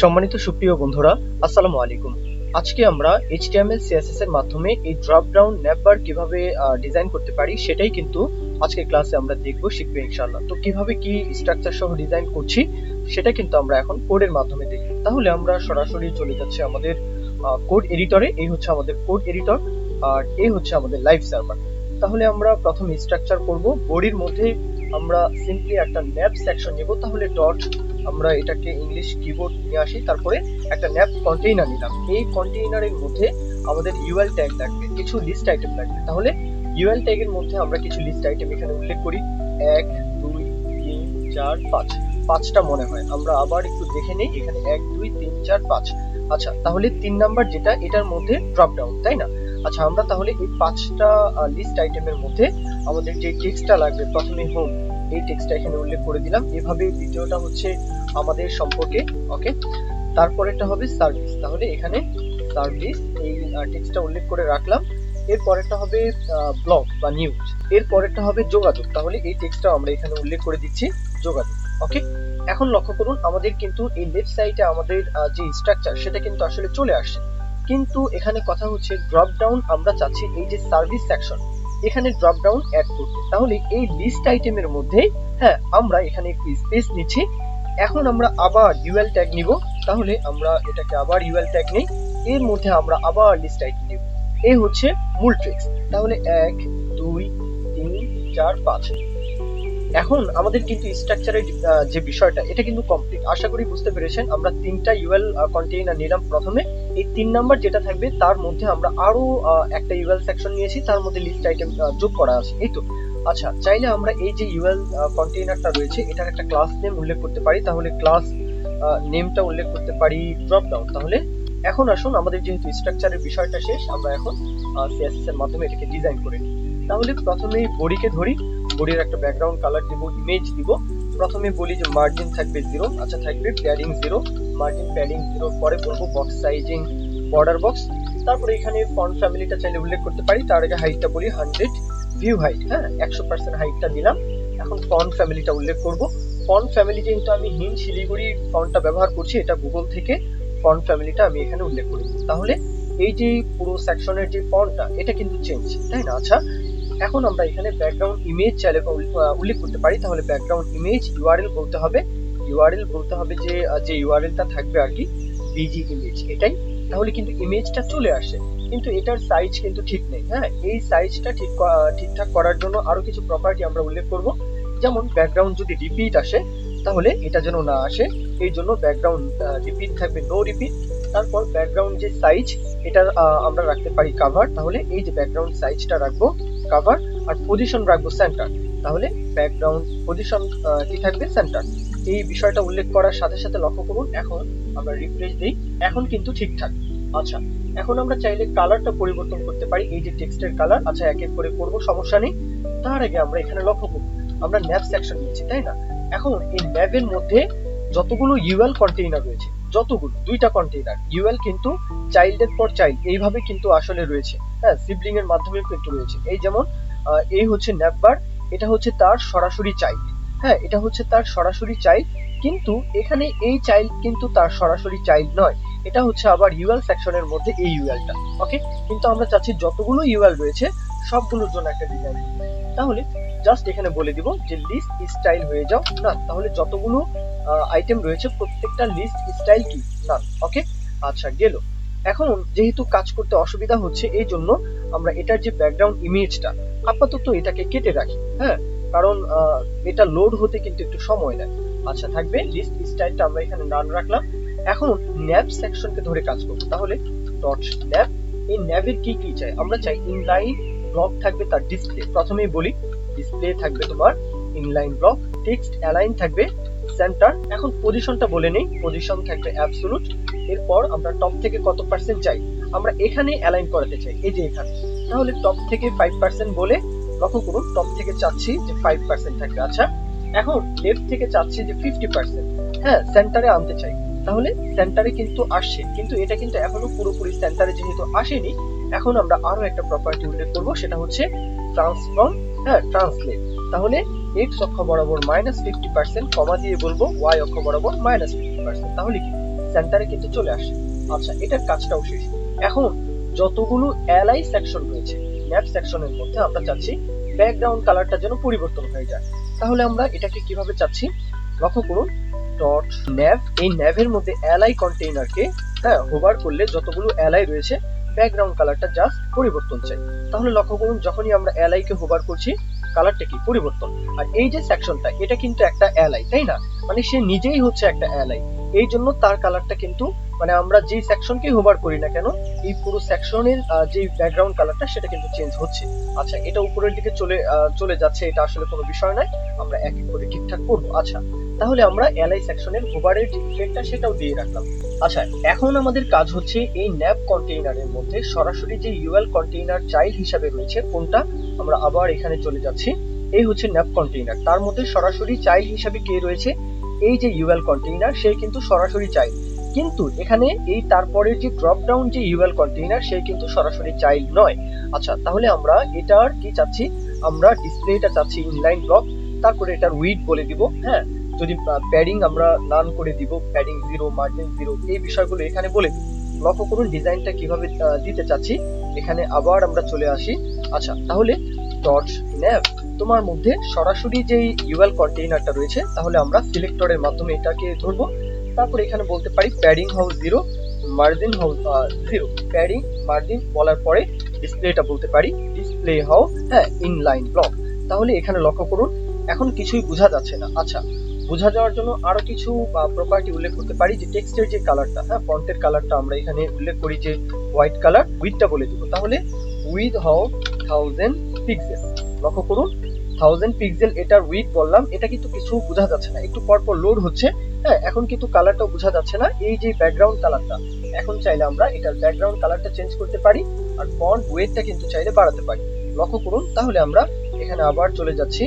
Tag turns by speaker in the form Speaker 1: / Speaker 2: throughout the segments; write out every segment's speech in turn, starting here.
Speaker 1: সম্মানিত সুপ্রিয় বন্ধুরা, আসসালামু আলাইকুম। আজকে আমরা এইচটিএমএল সিএসএস এর মাধ্যমে এই ড্রপ ডাউন ন্যাপবার কীভাবে ডিজাইন করতে পারি সেটাই কিন্তু আজকের ক্লাসে আমরা দেখব, শিখব ইনশাআল্লাহ। তো কীভাবে কি স্ট্রাকচার সহ ডিজাইন করছি সেটা কিন্তু আমরা এখন কোডের মাধ্যমে দেখব। তাহলে আমরা সরাসরি চলে যাচ্ছি আমাদের কোড এডিটরে এই হচ্ছে আমাদের কোড এডিটর আর এই হচ্ছে আমাদের লাইভ সার্ভার তাহলে আমরা প্রথম স্ট্রাকচার করব। বডির মধ্যে আমরা সিম্পলি একটা ন্যাপ সেকশন নেব। তাহলে ডট আমরা এটাকে ইংলিশ কিবোর্ড নিয়ে আসি, তারপরে একটা ন্যাপ কন্টেইনার নিলাম। এই কন্টেইনারের মধ্যে আমাদের ইউএল ট্যাগ লাগবে, কিছু লিস্ট আইটেম লাগবে। তাহলে ইউএল ট্যাগের মধ্যে আমরা কিছু লিস্ট আইটেম এখানে উল্লেখ করি। এক, দুই, তিন, চার, পাঁচ। পাঁচটা মনে হয়। আমরা আবার একটু দেখে নেই, এখানে এক, দুই, তিন, চার, পাঁচ। আচ্ছা তাহলে তিন নাম্বার যেটা, এটার মধ্যে ড্রপ ডাউন তাই না? আচ্ছা আমরা তাহলে এই পাঁচটা লিস্ট আইটেমের মধ্যে আমাদের যে টেক্সটটা লাগবে, প্রথমে হোম এই টেক্সটটা এখানে উল্লেখ করে দিলাম। এভাবে দ্বিতীয়টা হচ্ছে আমাদের সম্পর্কে, ওকে? তারপরেরটা হবে সার্ভিস তাহলে এখানে সার্ভিস এই টেক্সটটা উল্লেখ করে রাখলাম। এর পরেরটা হবে ব্লগ বা নিউজ এর পরেরটা হবে যোগাযোগ। তাহলে এই টেক্সটটা আমরা এখানে উল্লেখ করে দিচ্ছি, যোগাযোগ, ওকে? এখন লক্ষ্য করুন, আমাদের কিন্তু এই লেফট সাইডে আমাদের যে স্ট্রাকচার সেটা কিন্তু আসলে চলে আসছে। কিন্তু এখানে কথা হচ্ছে ড্রপ ডাউন আমরা চাচ্ছি এই যে সার্ভিস সেকশন এখানে ড্রপ ডাউন অ্যাড করতে তাহলে এই লিস্ট আইটেমের মধ্যে হ্যাঁ আমরা এখানে একটু স্পেস নিচ্ছি। এখন আমরা আবার ইউএল ট্যাগ নিব। তাহলে আমরা এটাকে আবার ইউএল ট্যাগ নেই। এর মধ্যে আমরা আবার লিস্ট আইটেম নিব। এই হচ্ছে মূল ট্রিক্স তাহলে এক, দুই, তিন, চার, পাঁচ। এখন আমাদের কিন্তু স্ট্রাকচারের যে বিষয়টা, এটা কিন্তু কমপ্লিট আশা করি বুঝতে পেরেছেন, আমরা তিনটা ইউএল কন্টেইনার নিলাম প্রথমে। এই তিন নাম্বার যেটা থাকবে, তার মধ্যে আমরা আরও একটা ইউএল সেকশন নিয়েছি, তার মধ্যে লিস্ট আইটেম যোগ করা আছে, এই তো? আচ্ছা চাইলে আমরা এই যে ইউএল কন্টেইনারটা রয়েছে, এটার একটা ক্লাস নেম উল্লেখ করতে পারি। তাহলে ক্লাস নেমটা উল্লেখ করতে পারি ড্রপ ডাউন তাহলে এখন আসুন, আমাদের যেহেতু স্ট্রাকচারের বিষয়টা শেষ, আমরা এখন সিএসএস এর মাধ্যমে এটাকে ডিজাইন করে নিই। তাহলে প্রথমে বডিকে ধরি। বডির একটা ব্যাকগ্রাউন্ড কালার দিব ইমেজ দিব। প্রথমে বলি যে মার্জিন থাকবে জিরো আচ্ছা থাকবে padding zero margin padding zero পরে বলব বক্স সাইজিং বর্ডার বক্স তারপরে এখানে ফন্ট ফ্যামিলিটা চাইলে উল্লেখ করতে পারি। তার আগে হাইটটা বলি হান্ড্রেড ভিউ হাইট হ্যাঁ? একশো পার্সেন্ট হাইটটা দিলাম এখন ফন্ট ফ্যামিলিটা উল্লেখ করব। ফন্ট ফ্যামিলি যেহেতু আমি হিন শিলিগুড়ি ফন্টটা ব্যবহার করছি, এটা গুগল থেকে ফন্ট ফ্যামিলিটা আমি এখানে উল্লেখ করে। তাহলে এই যে পুরো সেকশনের যে ফন্টটা এটা কিন্তু চেঞ্জ তাই না? আচ্ছা এখন আমরা এখানে ব্যাকগ্রাউন্ড ইমেজ চাইলে উল্লেখ করতে পারি। তাহলে ব্যাকগ্রাউন্ড ইমেজ ইউআরএল বলতে হবে। ইউআরএল বলতে হবে যে যে ইউআরএলটা থাকবে আর কি বিজি ইমেজ এটাই। তাহলে কিন্তু ইমেজটা চলে আসে। কিন্তু এটার সাইজ কিন্তু ঠিক নেই হ্যাঁ? এই সাইজটা ঠিক ঠিকঠাক করার জন্য আরও কিছু প্রপার্টি আমরা উল্লেখ করব। যেমন ব্যাকগ্রাউন্ড যদি রিপিট আসে, তাহলে এটা যেন না আসে। এই জন্য ব্যাকগ্রাউন্ড রিপিট থাকবে নো রিপিট তারপর ব্যাকগ্রাউন্ড যে সাইজ এটা আমরা রাখতে পারি কাভার তাহলে এই যে ব্যাকগ্রাউন্ড সাইজটা রাখব কাভার আর পজিশন রাখব সেন্টার তাহলে ব্যাকগ্রাউন্ড পজিশন কি থাকবে? সেন্টার এই বিষয়টা উল্লেখ করার সাথে সাথে লক্ষ্য করুন, এখন আমরা রিফ্রেশ দিই। এখন কিন্তু ঠিকঠাক। আচ্ছা এখন আমরা চাইলে কালারটা পরিবর্তন করতে পারি। এই যে টেক্সটের কালার আচ্ছা এক এক করে করব, সমস্যা নেই। তার আগে আমরা এখানে লক্ষ্য করব। আমরা ন্যাপ সেকশন নিয়েছি, তাই না? এখন এই ন্যাবের মধ্যে যতগুলো ইউএল কন্টেইনার রয়েছে, যতগুলো, দুইটা কন্টেইনার ইউএল কিন্তু চাইল্ডের পর চাইল্ড এইভাবে কিন্তু আসলে রয়েছে। হ্যাঁ সিবলিং এর মাধ্যমে কিন্তু রয়েছে। এই যেমন এই হচ্ছে ন্যাপবার এটা হচ্ছে তার সরাসরি চাইল্ড হ্যাঁ এটা হচ্ছে তার সরাসরি চাইল্ড কিন্তু এখানে এই চাইল্ড কিন্তু তার সরাসরি চাইল্ড নয়। এটা হচ্ছে আবার ইউএল সেকশনের মধ্যে এই ইউএলটা ওকে কিন্তু আমরা চাচ্ছি যতগুলো ইউএল রয়েছে, সবগুলোর জন্য একটা ডিজাইন তাহলে জাস্ট এখানে বলে দিব যে লিস্ট স্টাইল হয়ে যাও না তাহলে যতগুলো আইটেম রয়েছে, প্রত্যেকটা লিস্ট স্টাইল কি? না ওকে আচ্ছা গেল। এখন যেহেতু কাজ করতে অসুবিধা হচ্ছে, এই জন্য আমরা এটার যে ব্যাকগ্রাউন্ড ইমেজটা আপাতত এটাকে কেটে রাখি হ্যাঁ? কারণ এটা লোড হতে কিন্তু একটু সময় নেয় আচ্ছা থাকবে লিস্ট স্টাইলটা আমরা এখানে নান রাখলাম। এখন ন্যাব সেকশনকে ধরে কাজ করব। তাহলে ডট ন্যাব এই ন্যাবের কি কি চাই? আমরা চাই ইনলাইন ব্লক থাকবে তার ডিসপ্লে প্রথমেই বলি ডিসপ্লে থাকবে তোমার ইনলাইন ব্লক টেক্সট অ্যালাইন থাকবে সেন্টার এখন পজিশনটা বলে নেই। পজিশন থাকবে অ্যাবসলুট এরপর আমরা টপ থেকে কত পার্সেন্ট চাই? আমরা এখানে অ্যালাইন করাতে চাই। এই যে এখানে। তাহলে টপ থেকে ফাইভ পার্সেন্ট বলে লক্ষ্য করুন টপ থেকে চাচ্ছি যে ফাইভ পার্সেন্ট থাকবে। আচ্ছা এখন লেফট থেকে চাচ্ছি যে ফিফটি পার্সেন্ট হ্যাঁ সেন্টারে আনতে চাই। তাহলে সেন্টারে কিন্তু আসছে। কিন্তু এটা কিন্তু এখনও পুরোপুরি সেন্টারে যেহেতু আসেনি, এখন আমরা আরও একটা প্রপার্টি উল্লেখ করব। সেটা হচ্ছে ট্রান্সফর্ম হ্যাঁ ট্রান্সলেট তাহলে এক্স অক্ষ বরাবর মাইনাস ফিফটি পার্সেন্ট কমা দিয়ে বলব ওয়াই অক্ষ বরাবর মাইনাস ফিফটি পার্সেন্ট তাহলে কি? সেন্টারে কিন্তু চলে আসে। আচ্ছা এটার কাজটাও শেষ। এখন যতগুলো এলআই সেকশন রয়েছে ন্যাপ সেকশনের মধ্যে আমরা চাচ্ছি ব্যাকগ্রাউন্ড কালারটা যেন পরিবর্তন হয়ে যায়। তাহলে আমরা এটাকে কীভাবে চাচ্ছি? লক্ষ্য করুন ডট ন্যাভ এই ন্যাভের মধ্যে এলআই কন্টেইনারকে হ্যাঁ হোভার করলে যতগুলো এলআই রয়েছে ব্যাকগ্রাউন্ড কালারটা জাস্ট পরিবর্তন চাই। তাহলে লক্ষ্য করুন, যখনই আমরা এলআই কে হোভার করছি কালারটা কি? পরিবর্তন। আর এই যে সেকশনটা এটা কিন্তু একটা অ্যালাই তাই না? মানে সে নিজেই হচ্ছে একটা অ্যালাই এই জন্য তার কালারটা কিন্তু মানে আমরা যে সেকশনকে হোভার করি না কেন, এই পুরো সেকশনের যে ব্যাকগ্রাউন্ড কালারটা সেটা কিন্তু চেঞ্জ হচ্ছে। আচ্ছা এটা উপরের দিকে চলে চলে যাচ্ছে, এটা আসলে কোনো বিষয় নয়। আমরা এক এক করে ঠিকঠাক করব। আচ্ছা তাহলে আমরা এলআই সেকশনের হোভারের ইফেক্টটা সেটাও দিয়ে রাখলাম। আচ্ছা এখন আমাদের কাজ হচ্ছে এই ন্যাপ কন্টেইনারের মধ্যে সরাসরি যে ইউএল কন্টেইনার চাইল্ড হিসাবে রয়েছে, কোনটা? আমরা আবার এখানে চলে যাচ্ছি। এই হচ্ছে ন্যাপ কন্টেইনার তার মধ্যে সরাসরি চাইল্ড হিসাবে কে রয়েছে? এই যে ইউএল কন্টেইনার সে কিন্তু সরাসরি চাইল্ড কিন্তু এখানে এই তারপরের যে ড্রপ ডাউন যে ইউএল কন্টেইনার সে কিন্তু সরাসরি চাইল্ড নয়। আচ্ছা তাহলে আমরা এটার কি চাচ্ছি? আমরা ডিসপ্লেটা চাচ্ছি ইনলাইন ব্লক তারপরে এটার উইড বলে দিব হ্যাঁ? যদি প্যাডিং আমরা নান করে দিব প্যাডিং জিরো মার্জিন জিরো এই বিষয়গুলো এখানে বলে লক্ষ্য করুন ডিজাইনটা কীভাবে দিতে চাচ্ছি। এখানে আবার আমরা চলে আসি। আচ্ছা তাহলে ডট ন্যাভ তোমার মধ্যে সরাসরি যে ইউএল কন্টেইনারটা রয়েছে, তাহলে আমরা সিলেক্টরের মাধ্যমে এটাকে ধরবো। তারপর এখানে বলতে পারি padding how zero margin how zero padding margin বলার পরে ডিসপ্লেটা বলতে পারি ডিসপ্লে হাউ হ্যাঁ ইনলাইন ব্লক তাহলে এখানে লক্ষ্য করুন, এখন কিছুই বোঝা যাচ্ছে না। আচ্ছা বোঝা যাওয়ার জন্য আরও কিছু প্রপার্টি উল্লেখ করতে পারি যে টেক্সটের যে কালারটা হ্যাঁ ফন্টের কালারটা আমরা এখানে উল্লেখ করি যে হোয়াইট কালার উইথটা বলে দিব। তাহলে উইথ হাউ থাউজেন্ড পিক্সেল লক্ষ্য করুন থাউজেন্ড পিক্সেল এটার উইথ বললাম, এটা কিন্তু কিছু বোঝা যাচ্ছে না। একটু পর পর লোড হচ্ছে হ্যাঁ এখন কিন্তু কালারটাও বোঝা যাচ্ছে না। এই যে ব্যাকগ্রাউন্ড কালারটা এখন চাইলে আমরা এটার ব্যাকগ্রাউন্ড কালারটা চেঞ্জ করতে পারি, আর ফন্ট ওয়েটটা কিন্তু চাইলে বাড়াতে পারি। লক্ষ্য করুন, তাহলে আমরা এখানে আবার চলে যাচ্ছি।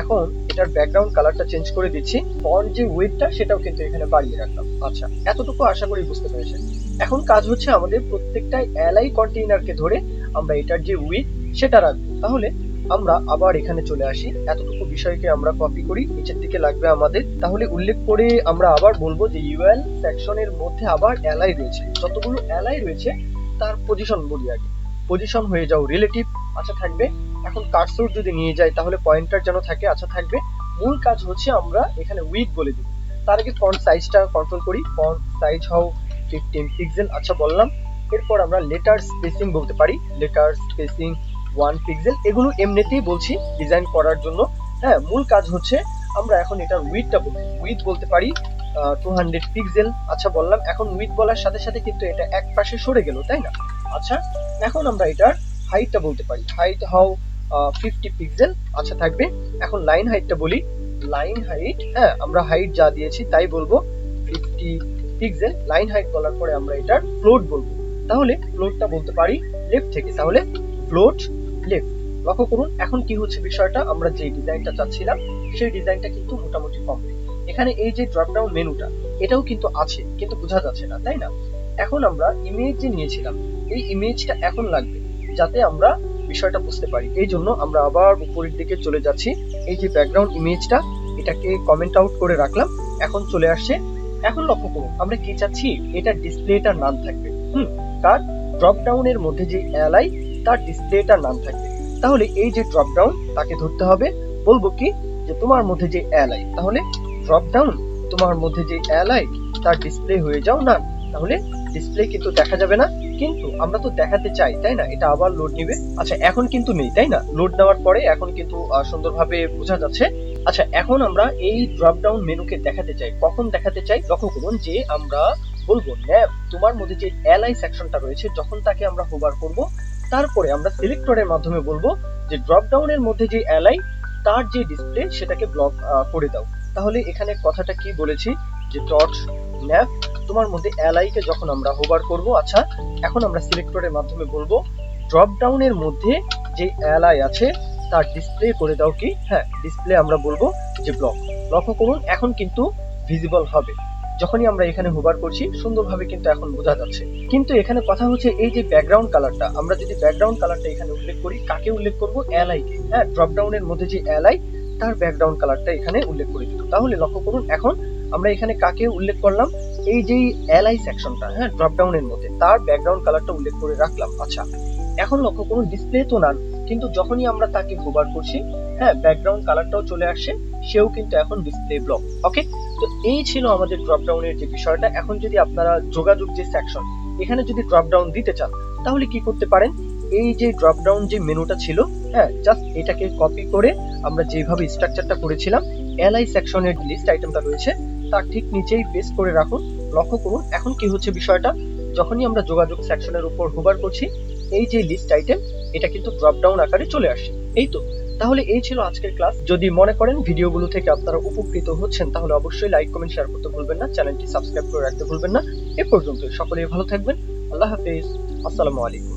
Speaker 1: এখন এটার ব্যাকগ্রাউন্ড কালারটা চেঞ্জ করে দিচ্ছি। ফন্ট যে ওয়েটটা সেটাও কিন্তু এখানে বাড়িয়ে রাখলাম। আচ্ছা এতটুকু আশা করি বুঝতে পেরেছেন। এখন কাজ হচ্ছে আমাদের প্রত্যেকটা এলআই কন্টেইনারকে ধরে আমরা এটার যে উইথ সেটা রাখব। তাহলে আমরা আবার এখানে চলে আসি। এতটুকু বিষয়কে আমরা কপি করি, নিচের দিকে লাগবে আমাদের। তাহলে উল্লেখ করে আমরা আবার বলব যে ইউএল সেকশনের মধ্যে আবার এলআই রয়েছে। যতগুলো এলআই রয়েছে, তার পজিশন বলি আগে। পজিশন হয়ে যাও রিলেটিভ আচ্ছা থাকবে। এখন কার্সর যদি নিয়ে যাই, তাহলে পয়েন্টার যেন থাকে আচ্ছা থাকবে। মূল কাজ হচ্ছে আমরা এখানে উইথ বলে দিব। তার আগে ফন্ট সাইজটা কন্ট্রোল করি। ফন্ট সাইজ হও ফিফটিন পিক্সেল আচ্ছা বললাম। এরপর আমরা লেটার স্পেসিং বলতে পারি। লেটার স্পেসিং ওয়ান পিক্সেল এগুলো এমনিতেই বলছি ডিজাইন করার জন্য। হ্যাঁ মূল কাজ হচ্ছে আমরা এখন এটার উইথটা বলতে উইথ বলতে পারি টু হান্ড্রেড পিক্সেল আচ্ছা বললাম। এখন উইথ বলার সাথে সাথে কিন্তু এটা এক পাশে সরে গেল, তাই না? আচ্ছা এখন আমরা এটার হাইটটা বলতে পারি। হাইট হাউ ফিফটি পিক্সেল আচ্ছা থাকবে। এখন লাইন হাইটটা বলি। লাইন হাইট হ্যাঁ আমরা হাইট যা দিয়েছি তাই বলব ফিফটি পিক্সেল লাইন হাইট বলার পরে আমরা এটার ফ্লোট বলব। তাহলে ফ্লোটটা বলতে পারি লেফট থেকে। তাহলে ফ্লোট লেফট লক্ষ্য করুন, এখন কি হচ্ছে বিষয়টা? আমরা যে ডিজাইনটা চাচ্ছিলাম, সেই ডিজাইনটা কিন্তু মোটামুটি কমপ্লিট এখানে এই যে ড্রপ ডাউন মেনুটা এটাও কিন্তু আছে, কিন্তু বোঝা যাচ্ছে না, তাই না? এখন আমরা ইমেজ যে নিয়েছিলাম, এই ইমেজটা এখন লাগবে। যাতে আমরা বিষয়টা বুঝতে পারি। এই জন্য আমরা আবার উপরের দিকে চলে যাচ্ছি। এই যে ব্যাকগ্রাউন্ড ইমেজটা এটাকে কমেন্ট আউট করে রাখলাম। এখন চলে আসছে। এখন লক্ষ্য করুন, আমরা কি চাচ্ছি? এটা ডিসপ্লেটার নাম থাকবে। হুম, তার ড্রপ ডাউনের মধ্যে যে এলআই তার ডিসপ্লেটার নাম থাকবে। তাহলে এই যে ড্রপ ডাউন তাকে ধরতে হবে। বলব কি? যে তোমার মধ্যে যে এলআই তাহলে ড্রপ ডাউন তোমার মধ্যে যে এলআই তার ডিসপ্লে হয়ে যাও না। তাহলে ডিসপ্লে কিন্তু দেখা যাবে না, কিন্তু আমরা তো দেখাতে চাই, তাই না? এটা আবার লোড নিবে। আচ্ছা এখন কিন্তু নেই, তাই না? লোড নেওয়ার পরে এখন কিন্তু সুন্দরভাবে বোঝা যাচ্ছে। আচ্ছা এখন আমরা এই ড্রপ ডাউন মেনুকে দেখাতে চাই। কখন দেখাতে চাই? লক্ষ্য করুন যে আমরা বলব ন্যাব তোমার মধ্যে যে এলআই সেকশনটা রয়েছে, যখন তাকে আমরা হোভার করব, তারপরে আমরা সিলেক্টরের মাধ্যমে বলব যে ড্রপ ডাউনের মধ্যে যে এলআই তার যে ডিসপ্লে সেটাকে ব্লক করে দাও। তাহলে এখানে কথাটা কি বলেছি? যে ডট ন্যাব তোমার মধ্যে এলআই কে যখন আমরা হোভার করব আচ্ছা এখন আমরা সিলেক্টরের মাধ্যমে বলব ড্রপ ডাউনের মধ্যে যে এলআই আছে, তার ডিসপ্লে করে দাও কি? হ্যাঁ ডিসপ্লে আমরা বলব যে ব্লক লক্ষ্য করুন, এখন কিন্তু ভিজিবল হবে। যখনই আমরা এখানে হোভার করছি, সুন্দরভাবে কিন্তু এখন বোঝা যাচ্ছে। কিন্তু এখানে কথা হচ্ছে এই যে ব্যাকগ্রাউন্ড কালারটা আমরা যদি ব্যাকগ্রাউন্ড কালারটা এখানে উল্লেখ করি, কাকে উল্লেখ করব? এলআই কে। হ্যাঁ ড্রপ ডাউনের মধ্যে যে এলআই তার ব্যাকগ্রাউন্ড কালারটা এখানে উল্লেখ করে দিব তাহলে লক্ষ্য করুন, এখন আমরা এখানে কাকে উল্লেখ করলাম? এই যে এলআই সেকশনটা হ্যাঁ ড্রপ ডাউনের মধ্যে, তার ব্যাকগ্রাউন্ড কালারটা উল্লেখ করে রাখলাম। আচ্ছা এখন লক্ষ্য করুন ডিসপ্লে তো নান কিন্তু যখনই আমরা তাকে হোভার করছি হ্যাঁ ব্যাকগ্রাউন্ড কালারটাও চলে আসে সেও কিন্তু এখন ডিসপ্লে ব্লক ওকে তো এই ছিল আমাদের ড্রপ ডাউনের যে বিষয়টা। এখন যদি আপনারা যোগাযোগ যে সেকশন এখানে যদি ড্রপ ডাউন দিতে চান, তাহলে কি করতে পারেন? এই যে ড্রপ ডাউন যে মেনুটা ছিল হ্যাঁ জাস্ট এটাকে কপি করে আমরা যেভাবে স্ট্রাকচারটা করেছিলাম এলআই সেকশনের লিস্ট আইটেমটা রয়েছে তার ঠিক নিচেই পেস্ট করে রাখুন। লক্ষ্য করুন, এখন কি হচ্ছে বিষয়টা? যখনই আমরা যোগাযোগ সেকশনের উপর হোভার করছি, এই যে লিস্ট আইটেম এটা কিন্তু ড্রপ ডাউন আকারে চলে আসে। এই তো, তাহলে এই ছিল আজকের ক্লাস যদি মনে করেন ভিডিওগুলো থেকে আপনারা উপকৃত হচ্ছেন, তাহলে অবশ্যই লাইক কমেন্ট শেয়ার করতে ভুলবেন না। চ্যানেলটি সাবস্ক্রাইব করে রাখতে ভুলবেন না। এ পর্যন্ত সকলেই ভালো থাকবেন। আল্লাহ হাফিজ। আসসালামু আলাইকুম।